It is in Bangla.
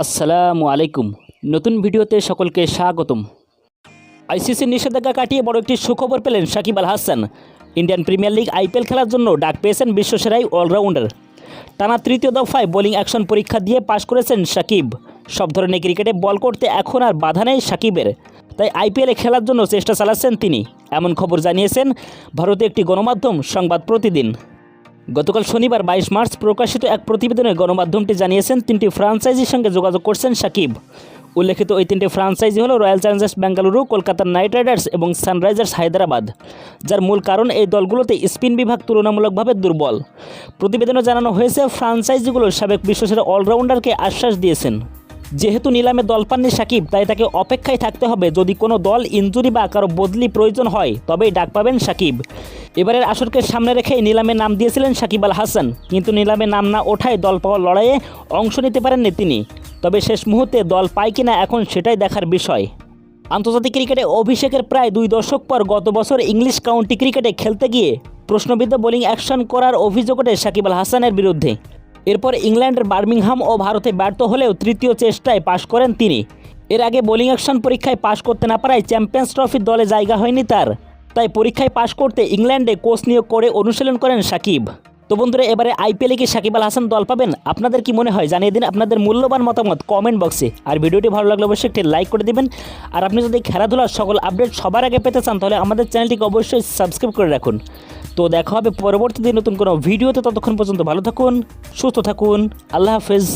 আসসালামু আলাইকুম। নতুন ভিডিওতে সকলকে স্বাগতম। আইসিসি নিষেধাজ্ঞা কাটিয়ে বড় একটি সুখবর পেলেন Shakib Al Hasan. Indian Premier League IPL খেলার জন্য ডাক পেয়েছেন বিশ্বসেরাই অলরাউন্ডার। টানা তৃতীয় দফায় বোলিং অ্যাকশন পরীক্ষা দিয়ে পাশ করেছেন সাকিব। সব ধরনের ক্রিকেটে বল করতে এখন আর বাধা নেই সাকিবের। তাই আইপিএলে খেলার জন্য চেষ্টা চালাচ্ছেন তিনি। এমন খবর জানিয়েছেন ভারতে একটি গণমাধ্যম সংবাদ প্রতিদিন। গতকাল শনিবার বাইশ মার্চ প্রকাশিত এক প্রতিবেদনে গণমাধ্যমটি জানিয়েছেন, তিনটি ফ্রাঞ্চাইজির সঙ্গে যোগাযোগ করছেন সাকিব। উল্লেখিত ওই তিনটি ফ্রাঞ্চাইজি হল Royal Challengers Bengaluru Kolkata Knight Riders এবং সানরাইজার্স হায়দ্রাবাদ। যার মূল কারণ এই দলগুলোতে স্পিন বিভাগ তুলনামূলকভাবে দুর্বল। প্রতিবেদনে জানানো হয়েছে ফ্রাঞ্চাইজিগুলো সাবেক বিশ্বসেরা অলরাউন্ডারকে আশ্বাস দিয়েছেন। যেহেতু নিলামে দল পাননি সাকিব, তাই তাকে অপেক্ষায় থাকতে হবে যদি কোনো দল ইনজুরি বা কারও বদলি প্রয়োজন হয়, তবেই ডাক পাবেন সাকিব। এবারের আসরকে সামনে রেখেই নিলামে নাম দিয়েছিলেন সাকিব আল হাসান, কিন্তু নিলামে নাম না ওঠায় দল পাওয়ার লড়াইয়ে অংশ নিতে পারেননি তিনি। তবে শেষ মুহূর্তে দল পায় কিনা এখন সেটাই দেখার বিষয়। আন্তর্জাতিক ক্রিকেটে অভিষেকের প্রায় দুই দশক পর গত বছর ইংলিশ কাউন্টি ক্রিকেটে খেলতে গিয়ে প্রশ্নবিদ্ধ বোলিং অ্যাকশন করার অভিযোগ ওঠে সাকিব আল হাসানের বিরুদ্ধে। এরপর ইংল্যান্ডের বার্মিংহাম ও ভারতে ব্যর্থ হলেও তৃতীয় চেষ্টায় পাশ করেন তিনি। এর আগে বোলিং অ্যাকশন পরীক্ষায় পাশ করতে না পারায় চ্যাম্পিয়ন্স ট্রফির দলে জায়গা হয়নি তার। তাই পরীক্ষায় পাশ করতে ইংল্যান্ডে কোচ নিয়োগ করে অনুশীলন করেন সাকিব। তো বন্ধুরা, এবারে আইপিএলে কি সাকিব আল হাসান দল পাবেন? আপনাদের কি মনে হয়? জানিয়ে দিন আপনাদের মূল্যবান মতামত কমেন্ট বক্সে। আর ভিডিওটি ভালো লাগলে অবশ্যই একটি লাইক করে দিবেন। আর আপনি যদি খেলাধুলার সকল আপডেট সবার আগে পেতে চান, তাহলে আমাদের চ্যানেলটিকে অবশ্যই সাবস্ক্রাইব করে রাখুন। তো দেখা হবে পরবর্তীতে নতুন কোনো ভিডিওতে, ততক্ষণ পর্যন্ত ভালো থাকুন, সুস্থ থাকুন, আল্লাহ হাফেজ।